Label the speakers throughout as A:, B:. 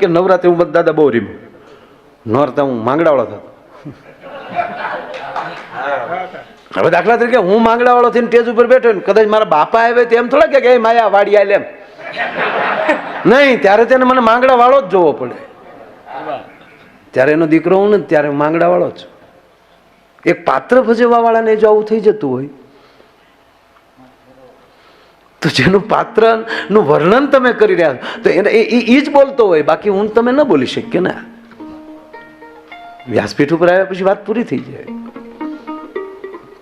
A: કે નવરાત્રી હું દાદા બહુ રીમ. નોરતા હું માંગડાવાળો થતો. હવે દાખલા તરીકે હું માંગડાવાળો થઈને ટેજ ઉપર બેઠો ને કદાચ મારા બાપા આવે તો એમ થોડા કે માયા વાડી આલે એમ. નહીં, ત્યારે તેને મને માંગડા વાળો જ જોવો પડે. ત્યારે એનો દીકરો હું ને ત્યારે માંગડા વાળો જ એક પાત્ર ભજવવા વાળાને જો આવું થઈ જતું હોય તો જેનું પાત્રનું વર્ણન તમે કરી રહ્યા તો એને એ એ જ બોલતો હોય, બાકી હું તમે ન બોલી શકીએ ને. વ્યાસપીઠ ઉપર આવ્યા પછી વાત પૂરી થઈ જાય.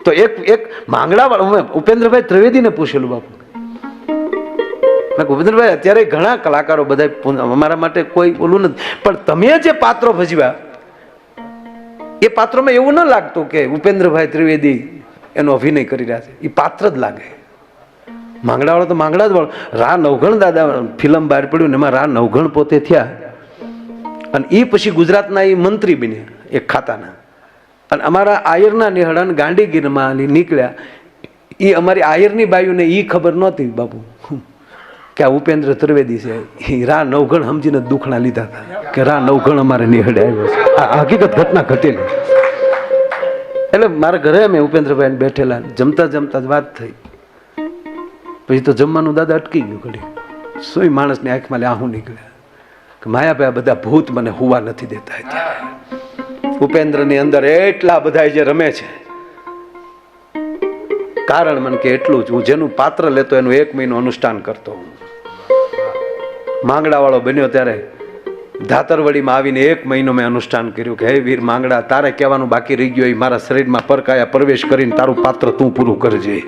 A: તો એક એક માંગડા વાળો મેં ઉપેન્દ્રભાઈ ત્રિવેદીને પૂછેલું બાપુ. મેં ઉપેન્દ્રભાઈ, અત્યારે ઘણા કલાકારો બધા અમારા માટે કોઈ ઓલું નથી. પણ તમે જે પાત્રો ભજવ્યા, એ પાત્રોમાં એવું ન લાગતું કે ઉપેન્દ્રભાઈ ત્રિવેદી એનો અભિનય કરી રહ્યા છે. એ પાત્ર જ લાગે. માંગડાવાળો તો માંગડા જ વાળો. રા નવઘણ દાદા ફિલ્મ બહાર પડ્યું ને એમાં રા નવઘણ પોતે થયા. અને એ પછી ગુજરાતના એ મંત્રી બન્યા, એક ખાતાના. અને અમારા આયરના નિહળન ગાંડીગીરમાં નીકળ્યા. એ અમારી આયરની બાયુને એ ખબર નહોતી બાપુ. કે આ ઉપેન્દ્ર ત્રિવેદી છે. એ રા નવઘણ સમજીને દુખણા લીધા હતા. કે રા નવઘણ અમારે નિહળે આવ્યો છે. આ હકીકત ઘટના ઘટેલી. એટલે મારા ઘરે અમે ઉપેન્દ્રભાઈ બેઠેલા. જમતા જમતા જ વાત થઈ. પછી તો જમવાનું દાદા અટકી ગયું ઘડી સોય માણસની આંખમાં લે આહું નીકળ્યા કે માયાભાઈ બધા ભૂત મને હુવા નથી દેતા ઉપેન્દ્રની અંદર એટલા બધા જે રમે છે. કારણ મને કે એટલું જ. હું જેનું પાત્ર લેતો એનું એક મહિનો અનુષ્ઠાન કરતો હું માંગડા વાળો બન્યો ત્યારે ધાતરવડીમાં આવીને એક મહિનો મેં અનુષ્ઠાન કર્યું કે, હે વીર માંગડા, તારે કહેવાનું બાકી રહી ગયું એ મારા શરીરમાં પરકાયા પ્રવેશ કરીને તારું પાત્ર તું પૂરું કરજે.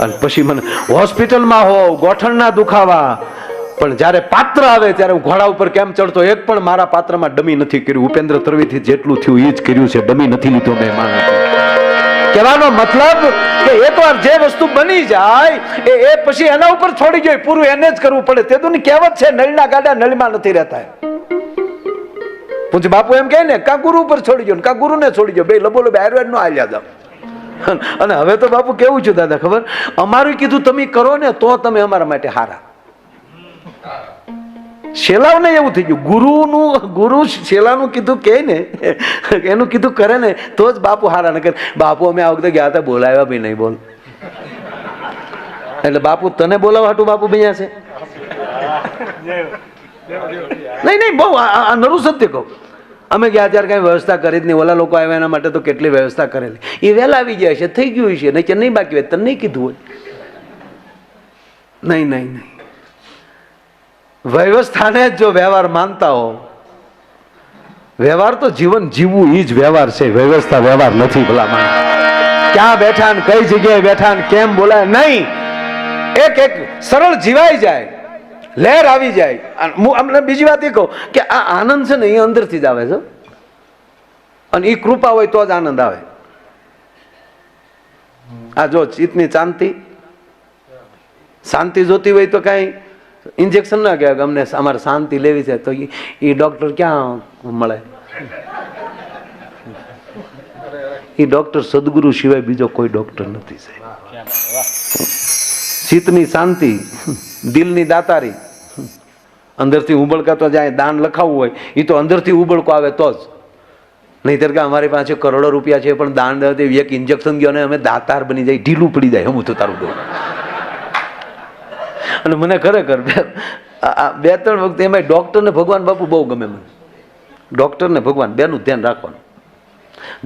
A: અને પછી મને, હોસ્પિટલમાં હોવ ગોઠણના દુખાવા. પણ જ્યારે પાત્ર આવે, ત્યારે હું ઘોડા ઉપર કેમ ચડતો, એક પણ મારા પાત્રમાં ડમી નથી કર્યું. ઉપેન્દ્ર ત્રવીથી જેટલું થયું એ જ કર્યું છે, ડમી નથી લીધો મેં માણસ કહેવાનો મતલબ કે એકવાર જે વસ્તુ બની જાય, એ એ પછી એના ઉપર છોડી જોઈએ પૂરું એને જ કરવું પડે. તે ની કહેવત છે, નળના ગાડા નળમાં નથી રહેતા. પૂછ બાપુ એમ કહે ને, કા ગુરુ ઉપર છોડી ગયો કા ગુરુને છોડી ગયો બે લબો લબે આયુર્વેદ નો આલ્યા જાવ અને હવે તો બાપુ કેવું છું દાદા ખબર? અમારું કીધું તમે કરો ને તો તમે અમારા માટે હારા. શેલાવને એવું થઈ ગયું. ગુરુનું, ગુરુ શેલાનું કીધું કે ને, એનું કીધું કરે ને, તો જ બાપુ હારા. ન કરે બાપુ અમે આ વખતે ગયા હતા, બોલાવ્યા બી નહીં, બોલ. એટલે બાપુ તને બોલાવવા હાટું બાપુ ભાઈ છે? નહીં નહીં, બહુ, આ- નરું સત્ય કહું. અમે ગયા ત્યારે કાંઈ વ્યવસ્થા કરી જ નહીં. ઓલા લોકો આવ્યા એના માટે તો કેટલી વ્યવસ્થા કરેલી. એ વહેલા આવી જાય છે, થઈ ગયું છે. નહીં કે નહીં બાકી હોય, તને નહીં કીધું હોય. નહીં નહીં નહીં. વ્યવસ્થાને જ જો વ્યવહાર માનતા હો, વ્યવહાર તો જીવન જીવવું એ જ વ્યવહાર છે. વ્યવસ્થા વ્યવહાર નથી ભલા માણસ. ક્યાં બેઠા ને કઈ જગ્યાએ બેઠા ને કેમ બોલાય? નહીં. એક એક સરળ જીવાઈ જાય. લહેર આવી જાય. હું અમને બીજી વાત એ કહું કે આ આનંદ છે ને એ અંદરથી જ આવે છે. અને એ કૃપા હોય તો જ આનંદ આવે. આ જો ચિત્તની શાંતિ શાંતિ જોતી હોય તો કાંઈ ઇન્જેક્શન ના કહેવાય અમને અમારે શાંતિ લેવી છે તો એ ડૉક્ટર ક્યાં મળે? એ ડોક્ટર સદગુરુ સિવાય બીજો કોઈ ડૉક્ટર નથી સાહેબ. ચિત્તની શાંતિ, દિલની દાતારી. અંદરથી ઉબળકા તો જાય, દાન લખાવવું હોય એ તો અંદરથી ઉબળકો આવે તો જ. નહીતર કે અમારી પાસે કરોડો રૂપિયા છે, પણ દાન એક ઇન્જેક્શન ગયો ને અમે દાતાર બની જાય, ઢીલું પડી જાય હું તો તારું દઉં અને મને ખરેખર બે ત્રણ વખતે એમાં ડૉક્ટરને ભગવાન બાપુ બહુ ગમે મને. ડૉક્ટરને ભગવાન બેનું ધ્યાન રાખવાનું.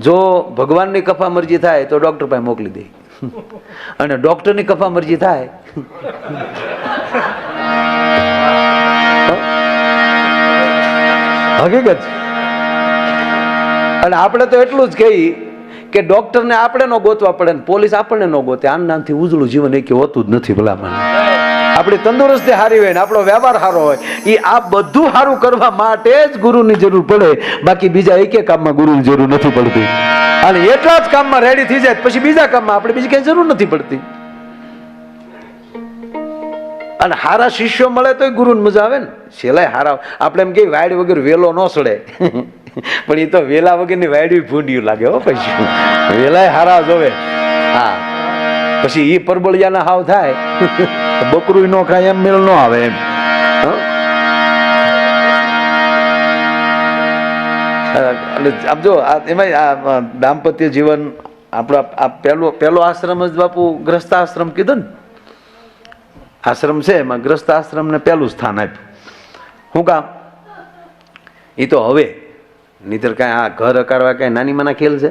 A: જો ભગવાનની કફા મરજી થાય તો ડૉક્ટર પાસે મોકલી દે. અને ડોક્ટરની કફા મરજી થાય હકીકત. અને આપણે તો એટલું જ કહી કે ડોક્ટરને આપણે ન ગોતવા પડે ને પોલીસ આપણને ન ગોતે. આમ નામથી ઉજળું જીવન એ કે હોતું જ નથી ભલામણ. મને આપણી તંદુરસ્તી સારી હોય ને આપણો વ્યવહાર સારો હોય એ આ બધું સારું કરવા માટે જ ગુરુની જરૂર પડે. બાકી બીજા એકે કામમાં ગુરુની જરૂર નથી પડતી. અને એટલા જ કામમાં રેડી થઈ જાય પછી બીજા કામમાં આપણે બીજી કઈ જરૂર નથી પડતી. અને હારા શિષ્યો મળે તો ગુરુને મજા આવે ને. છેલ્લા હારા આપણે એમ કે વાયડ વગર વેલો ન સડે. પણ એ તો વેલા વગરની વાડી ભૂંડિયું લાગે હો પછી. વેલાય હારા જોવે હા. પછી એ પરબળિયાના હાવ થાય. બકરું નો ખાય એમ મેળ નો આવે એમ? એટલે આપ જો, આ એમાં આ દાંપત્ય જીવન આપણો, આ પહેલો પહેલો આશ્રમ જ બાપુ ગ્રસ્ત આશ્રમ કીધો ને? આશ્રમ છે એમાં ગ્રસ્ત આશ્રમને પહેલું સ્થાન આપ્યું. શું કામ? એ તો હવે, નહીતર કાંઈ આ ઘર અકારવા કાંઈ નાની માના ખેલ છે?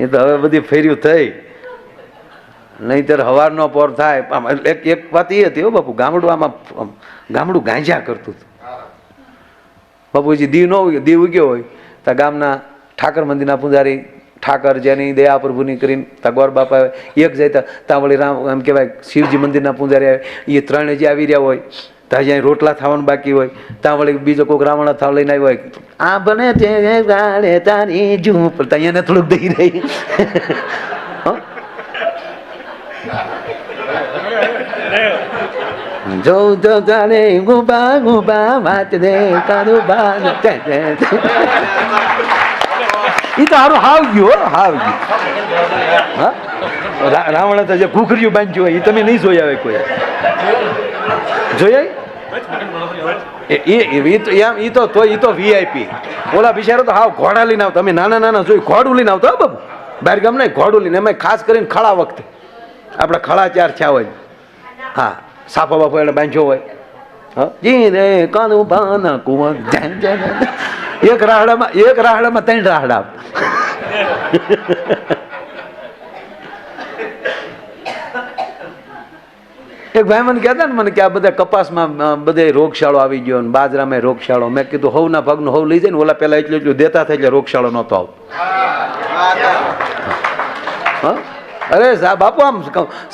A: એ તો હવે બધી ફેર્યું થઈ. નહીતર હવારનો પોર થાય. એક એક વાત એ હતી હો બાપુ ગામડું આમાં ગામડું ગાંજા કરતું હતું. બાપુજી દીવ ન દીવ ઉગ્યો હોય, તો ગામના ઠાકર મંદિરના પૂજારી ઠાકર જેની દયા પ્રભુની કરીને તા ગોર બાપા એક જાય ત્યાં વળી રામ એમ કહેવાય, શિવજી મંદિરના પૂજારી આવે એ ત્રણે જે આવી રહ્યા હોય ત્યાં જ્યાં રોટલા થવાનું બાકી હોય ત્યાં વળી બીજો કોઈક રાવણ થાવ લઈને આવ્યો હોય. આ બને તે ગાળે તારી પણ ત્યાં થોડુંક દઈ રહી. હં? જો જો જાણે ગુબા ગુબા વાત દે કાદુ બા તે તે તો હારું હાવ ગયું હાવ ગયું. હા? રાવણ તો જે કુકરીયું બાંધ્યું હોય એ તમે નહીં જોયા હોય કોઈ. જોયા એ, એ- એ તો તો એ તો વીઆઈપી ઓલા બિચારો તો હાવ ઘોડા લઈને આવતા. અમે નાના નાના જોઈ ઘોડું લઈને આવતા બાબુ. બહાર ગામ નહીં ઘોડું લઈને એમાં ખાસ કરીને ખળા વખતે. આપણે ખળા ચાર થયા હોય હા. સાફો બાફો એને બાંધ્યો હોય. જીને કાનું પાના કુંવર. એક રાહડામાં એક રાહડામાં ત્રણ રાહડા. એક ભાઈ મને કહેતા ને, મને કે આ બધા કપાસમાં બધે રોગશાળો આવી ગયો ને, બાજરામાં રોગશાળો. મેં કીધું, હવના ભાગનું હવ લઈ જાય ને, ઓલા પેલા એટલું એટલું દેતા થાય એટલે રોગશાળો નહોતો આવ? અરે બાપુ, આમ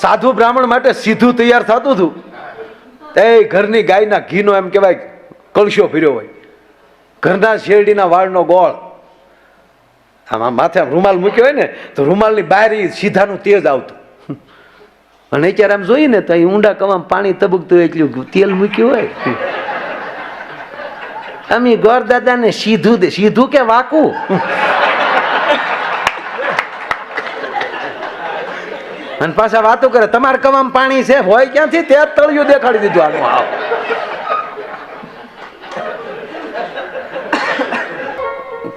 A: સાધુ બ્રાહ્મણ માટે સીધું તૈયાર થતું હતું. એ ઘરની ગાયના ઘીનો એમ કહેવાય કળશો ફેર્યો હોય. ઘરના શેરડીના વાળનો ગોળ. આમાં માથે રૂમાલ મૂક્યો હોય ને, તો રૂમાલની બહાર સીધાનું તેજ આવતું. અને અત્યારે આમ જોઈએ ને, તો અહીં ઊંડા કવામાં પાણી તબકતું એટલું તેલ મૂક્યું હોય. આમ ગોર દાદાને સીધું દે સીધું કે વાકું? અને પાછા વાતો કરે તમારે કવામાં પાણી છે? હોય ક્યાંથી? તે તળિયું દેખાડી દીધું આનું. આવ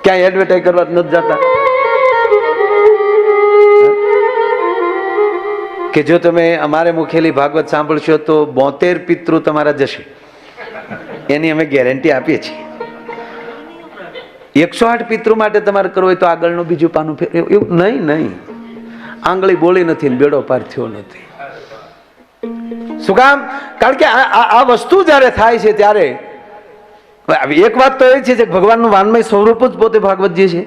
A: ક્યાંય એડવર્ટાઈઝ કરવા નથી જતા. કે જો તમે અમારે મુખેલી ભાગવત સાંભળશો તો બોતેર પિતૃ તમારા જશે. એની અમે ગેરંટી આપીએ છીએ. એકસો આઠ પિતૃ માટે તમારે કરવું હોય તો આગળનું બીજું પાનું ફેર એવું નહીં નહીં. આંગળી બોલી નથી બેડો પાર થયો નથી. શું કામ? કારણ કે આ વસ્તુ જ્યારે થાય છે ત્યારે એક વાત તો એ છે કે ભગવાનનું વાનમય સ્વરૂપ જ પોતે ભાગવતજી છે